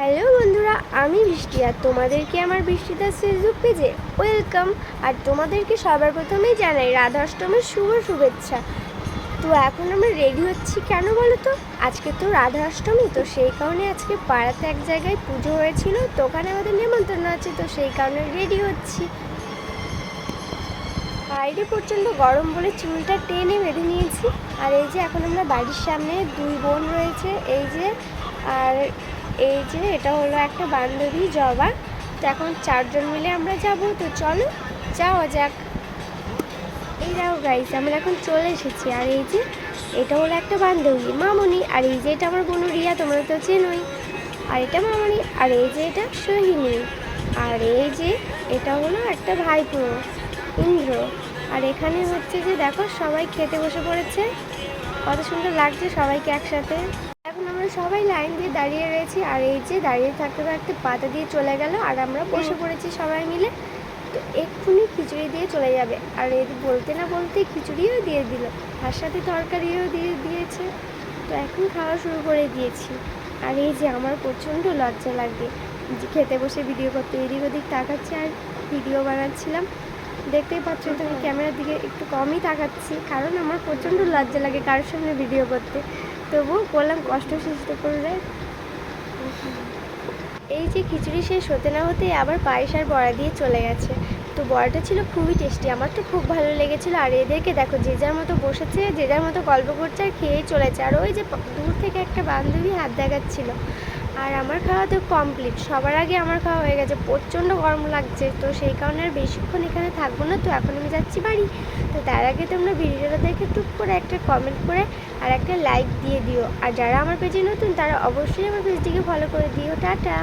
Hello বন্ধুরা, আমি বৃষ্টি আর তোমাদেরকে আমার বৃষ্টিতা ফেসবুক পেজে ওয়েলকাম আর তোমাদেরকে সবার প্রথমেই জানাই রাধাষ্টমীর শুভ শুভেচ্ছা। তো এখন আমরা রেডি হচ্ছি কেন বলো তো আজকে তো রাধা অষ্টমী, তো সেই কারণে আজকে পাড়াতে এক জায়গায় পুজো হয়েছিল, তো ওখানে আমাদের নিমন্ত্রণ আছে, তো সেই কারণে রেডি হচ্ছি। বাইরে প্রচণ্ড গরম বলে চুলটা টেনে বেঁধে নিয়েছি। আর এই যে এখন আমরা বাড়ির সামনে দুই বোন রয়েছে, এই যে আর এই যে, এটা হলো একটা বান্ধবী, জবা। তো এখন চারজন মিলে আমরা যাব। তো চলো, যাওয়া যাক। এই দেখো গাইস আমরা এখন চলে এসেছি। আর এই যে, এটা হলো একটা বান্ধবী, মামনি। আর এই যে, এটা আমার বোন রিয়া, তোমরা তো চেনোই। আর এটা মামনি, আর এই যে, এটা সোহিনী। আর এই যে, এটা হলো একটা ভাইপো, ইন্দ্র। আর এখানে হচ্ছে যে, দেখো, সবাই খেতে বসে পড়েছে। কত সুন্দর লাগছে সবাইকে একসাথে। এখন আমরা সবাই লাইন দিয়ে দাঁড়িয়ে রয়েছি আর এই যে দাঁড়িয়ে থাকতে থাকতে পাতা দিয়ে চলে গেল আর আমরা বসে পড়েছি সবাই মিলে। তো এক্ষুনি খিচুড়ি দিয়ে চলে যাবে। আর এই বলতে না বলতে খিচুড়িও দিয়ে দিল। তার সাথে তরকারিও দিয়ে দিয়েছে। তো এখন খাওয়া শুরু করে দিয়েছি। আর এই যে আমার প্রচণ্ড লজ্জা লাগবে যে খেতে বসে ভিডিও করতে। এদিক ওদিক তাকাচ্ছি আর ভিডিও বানাচ্ছিলাম। দেখতেই পাচ্ছ তো আমি ক্যামেরার দিকে একটু কমই তাকাচ্ছি। কারণ আমার প্রচণ্ড লজ্জা লাগে কারোর সামনে ভিডিও করতে। তবুও বললাম কষ্ট সৃষ্টি করে এই যে খিচুড়ি শেষ হতে না হতে আবার পায়েস আর বড়া দিয়ে চলে গেছে। তো বড়াটা ছিল খুবই টেস্টি, আমার তো খুব ভালো লেগেছিল। আর এদেরকে দেখো, যে যার মতো বসেছে, যে যার মতো গল্প করছে আর খেয়েই চলেছে। আর ওই যে দূর থেকে একটা বান্ধবী হাত দেখাচ্ছিল। আর আমার খাওয়া তো কমপ্লিট সবার আগে আমার খাওয়া হয়ে গেছে, প্রচণ্ড গরম লাগছে, তো সেই কারণে আর বেশিক্ষণ এখানে থাকব না, তো এখন আমি যাচ্ছি বাড়ি। তো তার আগে তোমরা ভিডিওটা দেখে টুক করে একটা কমেন্ট করে আর একটা লাইক দিয়ে দিও। আর যারা আমার পেজে নতুন, তারা অবশ্যই আমার পেজটিকে ফলো করে দিও। টাটা!